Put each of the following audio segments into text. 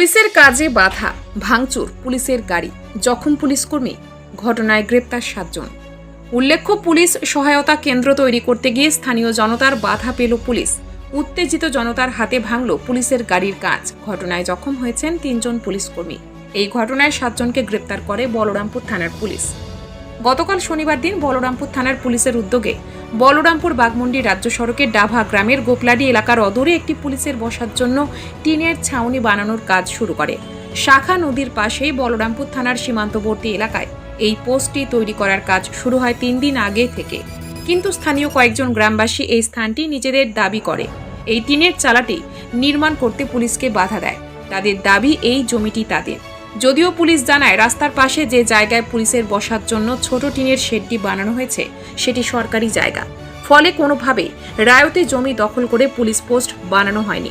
পুলিশের কাজে বাধা, ভাঙচুর, পুলিশের গাড়ি, জখম পুলিশ কর্মী, ঘটনায় গ্রেপ্তার সাতজন। উল্লেখ্য, পুলিশ সহায়তা কেন্দ্র তৈরি করতে গিয়ে স্থানীয় জনতার বাধা পেল পুলিশ। উত্তেজিত জনতার হাতে ভাঙল পুলিশের গাড়ির কাজ। ঘটনায় জখম হয়েছেন তিনজন পুলিশ কর্মী। এই ঘটনায় সাতজনকে গ্রেপ্তার করে বলরামপুর থানার পুলিশ। গতকাল শনিবার দিন বলরামপুর থানার পুলিশের উদ্যোগে বলরামপুর বাগমুন্ডি রাজ্য সড়কের ডাভা গ্রামের গোপলাডি এলাকার অদূরে একটি পুলিশের বসার জন্য টিনের ছাউনি বানানোর কাজ শুরু করে। শাখা নদীর পাশেই বলরামপুর থানার সীমান্তবর্তী এলাকায় এই পোস্টটি তৈরি করার কাজ শুরু হয় তিন দিন আগে থেকে। কিন্তু স্থানীয় কয়েকজন গ্রামবাসী এই স্থানটি নিজেদের দাবি করে। এই টিনের চালাটি নির্মাণ করতে পুলিশকে বাধা দেয়। তাদের দাবি এই জমিটি তাদের। যদিও পুলিশ জানায় রাস্তার পাশে যে জায়গায় পুলিশের বসার জন্য ছোট টিনের শেডটি বানানো হয়েছে, সেটি সরকারি জায়গা। ফলে কোনোভাবেই রায়তে জমি দখল করে পুলিশ পোস্ট বানানো হয়নি।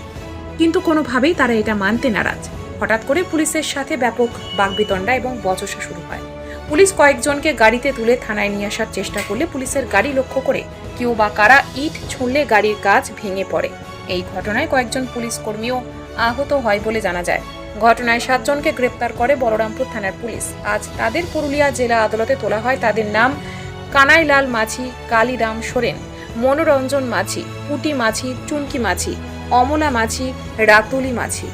কিন্তু কোনোভাবেই তারা এটা মানতে নারাজ। হঠাৎ করে পুলিশের সাথে ব্যাপক বাগবিতণ্ডা এবং বচসা শুরু হয়। পুলিশ কয়েকজনকে গাড়িতে তুলে থানায় নিয়ে আসার চেষ্টা করলে পুলিশের গাড়ি লক্ষ্য করে কেউ বা কারা ইট ছুঁড়লে গাড়ির কাজ ভেঙে পড়ে। এই ঘটনায় কয়েকজন পুলিশ কর্মীও আহত হয় বলে জানা যায়। ঘটনায় সাতজনকে গ্রেপ্তার করে বলরামপুর থানার পুলিশ। আজ তাদের পুরুলিয়া জেলা আদালতে তোলা হয়। তাদের নাম কানাইলাল মাছি কালীরাম সোরেন, মনোরঞ্জন মাছি পুটি মাঝি চুনকি মাছি অমলা মাছি রাতুলি মাঝি।